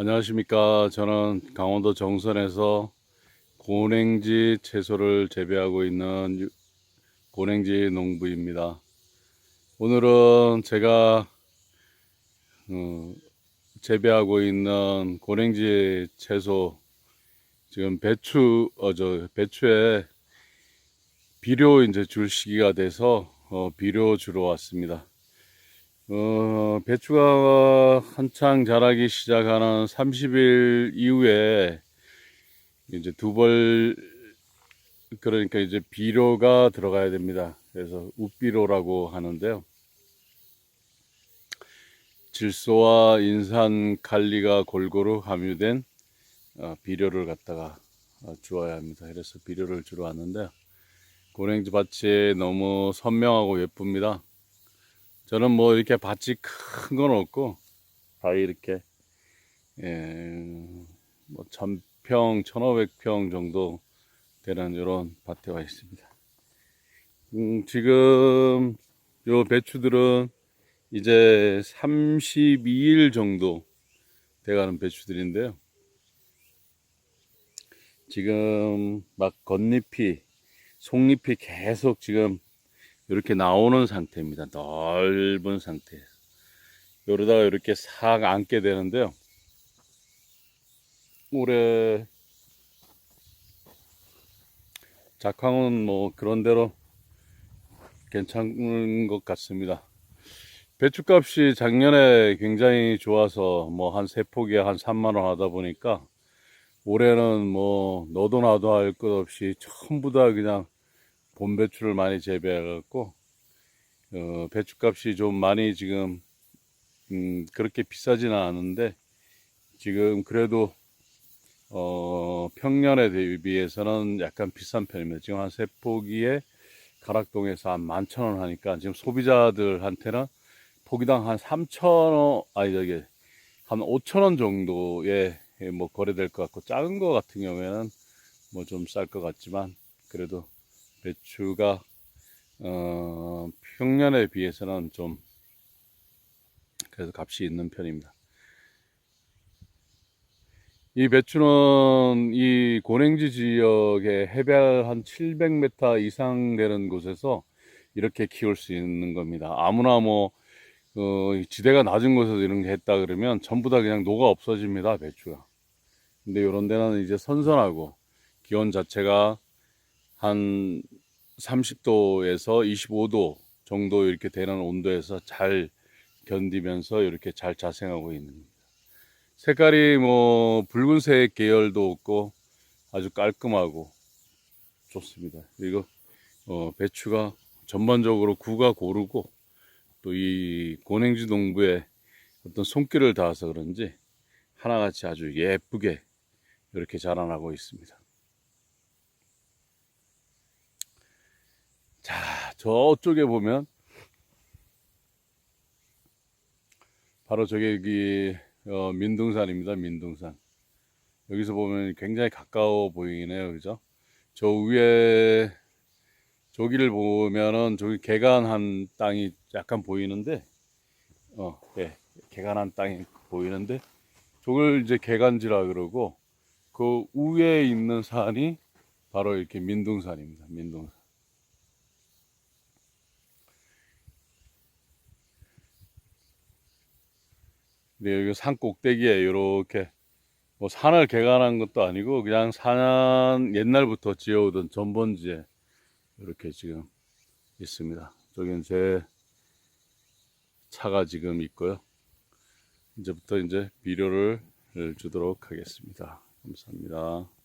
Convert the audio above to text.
안녕하십니까. 저는 강원도 정선에서 고냉지 채소를 재배하고 있는 유- 고냉지 농부입니다. 오늘은 제가 어, 재배하고 있는 고냉지 채소 지금 배추 어저 배추에 비료 이제 줄 시기가 돼서 어, 비료 주러 왔습니다. 어, 배추가 한창 자라기 시작하는 30일 이후에 이제 두 벌, 그러니까 이제 비료가 들어가야 됩니다. 그래서 웃비료라고 하는데요. 질소와 인산 칼리가 골고루 함유된 어, 비료를 갖다가 어, 주어야 합니다. 그래서 비료를 주러 왔는데 고랭지 밭이 너무 선명하고 예쁩니다. 저는 뭐 이렇게 밭이 큰 건 없고 다 이렇게 예, 뭐 천평, 천오백 평 정도 되는 이런 밭에 와 있습니다. 음, 지금 요 배추들은 이제 32일 정도 돼가는 배추들인데요. 지금 막 겉잎이 속잎이 계속 지금 이렇게 나오는 상태입니다. 넓은 상태에서. 여기다가 이렇게 싹 앉게 되는데요. 올해 작황은 뭐 그런대로 괜찮은 것 같습니다. 배추값이 작년에 굉장히 좋아서 뭐 한 세 포기에 한 3만 원 하다 보니까 올해는 뭐 너도 나도 할 것 없이 전부 다 그냥 봄 배추를 많이 재배해 갖고 어, 배추값이 좀 많이 지금 음, 그렇게 비싸지는 않은데 지금 그래도 어, 평년에 대비해서는 약간 비싼 편입니다. 지금 한 세 포기에 가락동에서 한 만천 원 하니까 지금 소비자들한테는 포기당 한 삼천 원 아니 저기 한 오천 원 정도에 뭐 거래될 것 같고 작은 거 같은 경우에는 뭐 좀 쌀 것 같지만 그래도 배추가 어, 평년에 비해서는 좀 그래도 값이 있는 편입니다. 이 배추는 이 고랭지 지역의 해발 한 700m 이상 되는 곳에서 이렇게 키울 수 있는 겁니다. 아무나 뭐 어, 이 지대가 낮은 곳에서 이런 게 했다 그러면 전부 다 그냥 녹아 없어집니다 배추가. 근데 이런 데는 이제 선선하고 기온 자체가 한 30도에서 25도 정도 이렇게 되는 온도에서 잘 견디면서 이렇게 잘 자생하고 있는 겁니다. 색깔이 뭐 붉은색 계열도 없고 아주 깔끔하고 좋습니다. 그리고 어, 배추가 전반적으로 구가 고르고 또 이 고냉지 농부의 어떤 손길을 닿아서 그런지 하나같이 아주 예쁘게 이렇게 자라나고 있습니다. 자, 저쪽에 보면 바로 저게 여기 어, 민둥산입니다. 민둥산. 여기서 보면 굉장히 가까워 보이네요. 그죠? 저 위에 저기를 보면은 저기 개간한 땅이 약간 보이는데 어, 예. 개간한 땅이 보이는데 저걸 이제 개간지라 그러고 그 위에 있는 산이 바로 이렇게 민둥산입니다. 민둥산. 근데 여기 산 꼭대기에 이렇게 뭐 산을 개간한 것도 아니고 그냥 산 옛날부터 지어오던 전번지에 이렇게 지금 있습니다. 저기는 제 차가 지금 있고요. 이제부터 이제 비료를 주도록 하겠습니다. 감사합니다.